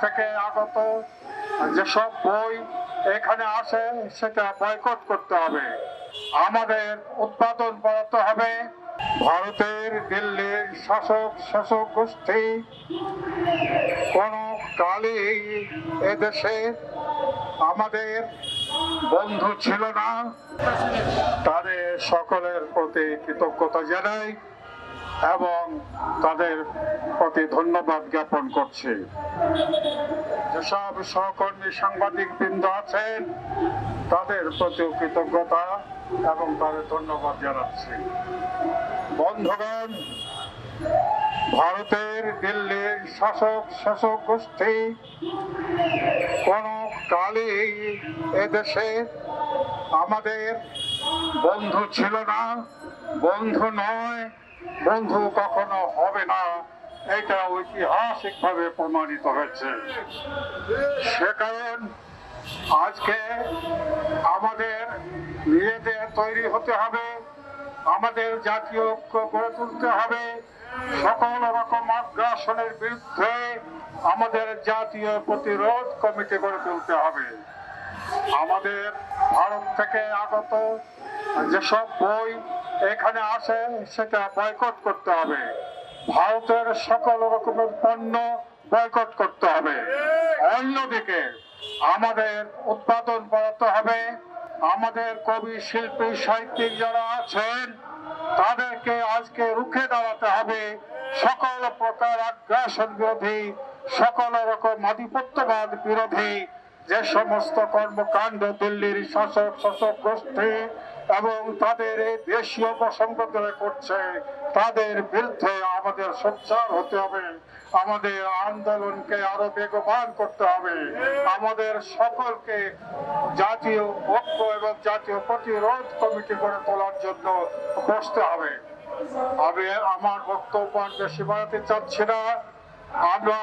থেকে আগত যেসব বই এখানে আসে সেটা বয়কট করতে হবে। আমাদের উৎপাদন বাড়াতে হবে। ভারতের দিল্লির শাসক শাসক গোষ্ঠী কোন কালেই এদেশে আমাদের বন্ধু ছিল না। তাদের সকলের প্রতি কৃতজ্ঞতা জানাই। এবং তাদের প্রতি ধন্যবাদ জ্ঞাপন করছি। যেসব সহকর্মী সাংবাদিক বৃন্দ আছেন, তাদের প্রতি কৃতজ্ঞতা এবং তাদের ধন্যবাদ জানাচ্ছি। বন্ধুগণ, ভারতের দিল্লির শাসক শাসক গোষ্ঠী কোন কালেই এদেশে আমাদের বন্ধু ছিল না, বন্ধু নয় বন্ধু, কখনো হবে না। এটা ঐতিহাসিক ভাবে প্রমাণিত হয়েছে। সে কারণ আজকে আমাদের নিজেদের তৈরি হতে হবে, আমাদের জাতীয় ঐক্য গড়ে তুলতে হবে। সকল রকম আগ্রাসনের বিরুদ্ধে আমাদের জাতীয় প্রতিরোধ কমিটি গড়ে তুলতে হবে। আমাদের ভারত থেকে আগত যেসব বই এখানে আসে সেটা বয়কট করতে হবে। ভারতের সকল রকমের পণ্য বয়কট করতে হবে। অন্যদিকে আমাদের উৎপাদন বাড়াতে হবে। আমাদের কবি, শিল্পী, সাহিত্যিক যারা আছেন, তাদেরকে আজকে রুখে দাঁড়াতে হবে। সকল প্রকার আগ্রাসন বিরোধী, সকল রকম আধিপত্যবাদ বিরোধী যে সমস্ত কর্মকাণ্ড দিল্লির শাসক শাসক গোষ্ঠী এবং তাদের এই দেশীয় ধরে করছে, তাদের বিরুদ্ধে আমাদের সোচ্চার হতে হবে। আমাদের আন্দোলনকে আরও বেগবান করতে হবে। আমাদের সকলকে জাতীয় ঐক্য এবং জাতীয় প্রতিরোধ কমিটি করে তোলার জন্য বসতে হবে। আমি আমার বক্তব্য বেশি বাড়াতে চাচ্ছি না। আমরা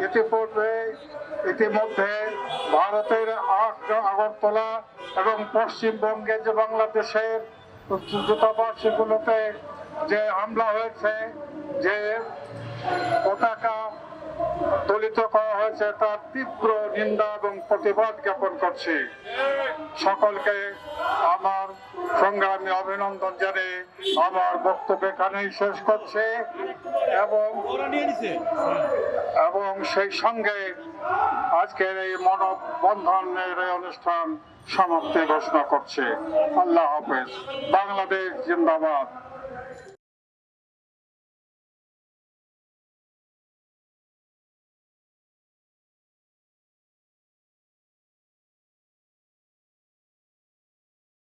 ইতিপূর্বে ইতিমধ্যে ভারতের আগ- আগরতলা এবং পশ্চিমবঙ্গে যে বাংলাদেশের দূতাবাস সেগুলোতে যে হামলা হয়েছে, যে পতাকা দলিত করা হয়েছে তার তীব্র নিন্দা এবং প্রতিবাদ জ্ঞাপন করছি। সকলকে আমার সংগ্রামী অভিনন্দন জানিয়ে আমার বক্তব্য এখানেই শেষ করছে এবং এবং সেই সঙ্গে আজকের এই মানববন্ধনের অনুষ্ঠান সমাপ্তি ঘোষণা করছে। আল্লাহ হাফেজ। বাংলাদেশ জিন্দাবাদ।